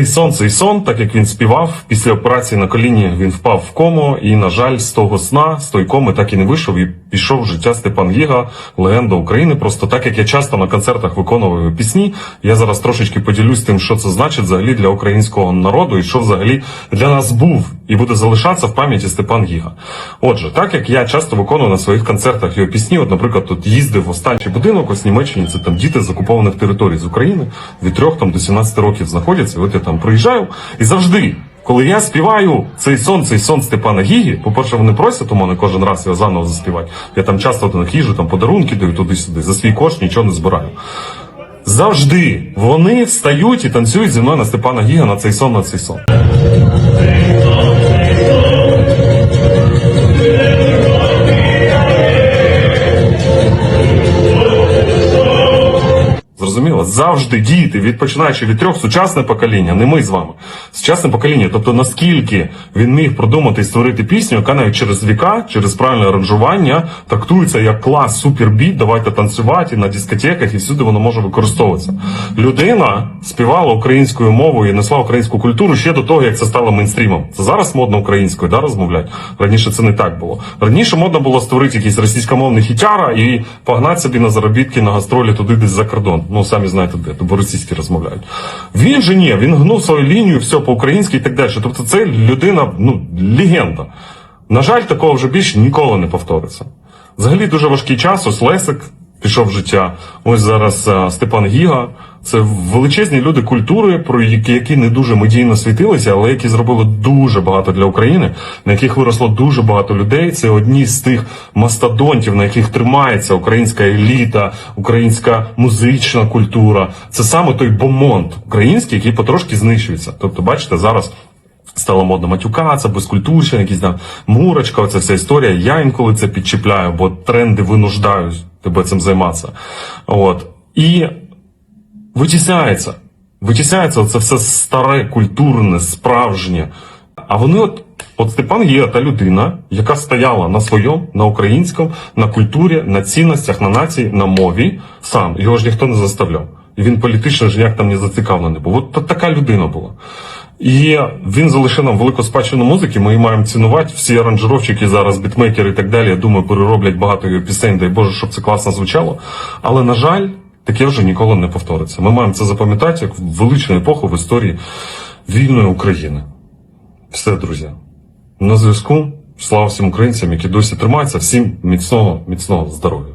Цей сон, цей сон, так як він співав, після операції на коліні він впав в кому, і, на жаль, з того сна, з той коми так і не вийшов, і пішов в життя Степан Гіга, легенда України. Просто так як я часто на концертах виконував пісні, я зараз трошечки поділюсь тим, що це значить взагалі для українського народу, і що взагалі для нас був і буде залишатися в пам'яті Степан Гіга. Отже, так як я часто виконую на своїх концертах його пісні, от, наприклад, тут їздив в останній будинок, ось Німеччині, це там діти з окупованих територій з України від 3 там, до 17 років знаходяться. І от я там приїжджаю і завжди. Коли я співаю цей сон, цей сон Степана Гігі, по-перше, вони просять у мене кожен раз його заново заспівати. Я там часто них їжу, там подарунки даю туди-сюди. За свій кошт нічого не збираю. Завжди вони встають і танцюють зі мною на Степана Гіга на цей сон, на цей сон. Зрозуміло, завжди діти, від починаючи від трьох, сучасне покоління, не ми з вами. Сучасне покоління. Тобто наскільки він міг продумати і створити пісню, яка навіть через віка, через правильне аранжування трактується як клас, супербіт, давайте танцювати на дискотеках, і всюди воно може використовуватися. Людина співала українською мовою і несла українську культуру ще до того, як це стало мейнстрімом. Це зараз модно українською, да, розмовляти. Раніше це не так було. Раніше модно було створити якийсь російськомовний хітяра і погнати собі на заробітки на гастролі туди десь за кордон. Ну самі знаєте де, то по-російськи розмовляють. Він же ні, він гнув свою лінію, все по-українськи і так далі. Тобто це людина, ну, легенда. На жаль, такого вже більше ніколи не повториться. Взагалі дуже важкий час, ось Лесик пішов життя. Ось зараз е, Степан Гіга. Це величезні люди культури, про які, які не дуже медійно світилися, але які зробили дуже багато для України, на яких виросло дуже багато людей. Це одні з тих мастодонтів, на яких тримається українська еліта, українська музична культура. Це саме той бомонд український, який потрошки знищується. Тобто, бачите, зараз. Стало модно матюкатися, безкультурщина, якісь там мурочка, оця вся історія. Я інколи це підчіпляю, бо тренди винуждають тебе цим займатися. От. І витісняється. Витісняється це все старе, культурне, справжнє. А вони от. От Степан є та людина, яка стояла на своєму, на українському, на культурі, на цінностях, на нації, на мові сам. Його ж ніхто не заставляв. І він політично ж ніяк там не зацікавлений був. От така людина була. І він залишив нам велику спадщину музики. Ми її маємо цінувати. Всі аранжировщики зараз, бітмейкери і так далі. Я думаю, перероблять багато його пісень. Дай Боже, щоб це класно звучало. Але на жаль, таке вже ніколи не повториться. Ми маємо це запам'ятати як величну епоху в історії вільної України. Все, друзі. На зв'язку. Слава всім українцям, які досі тримаються. Всім міцного, міцного здоров'я.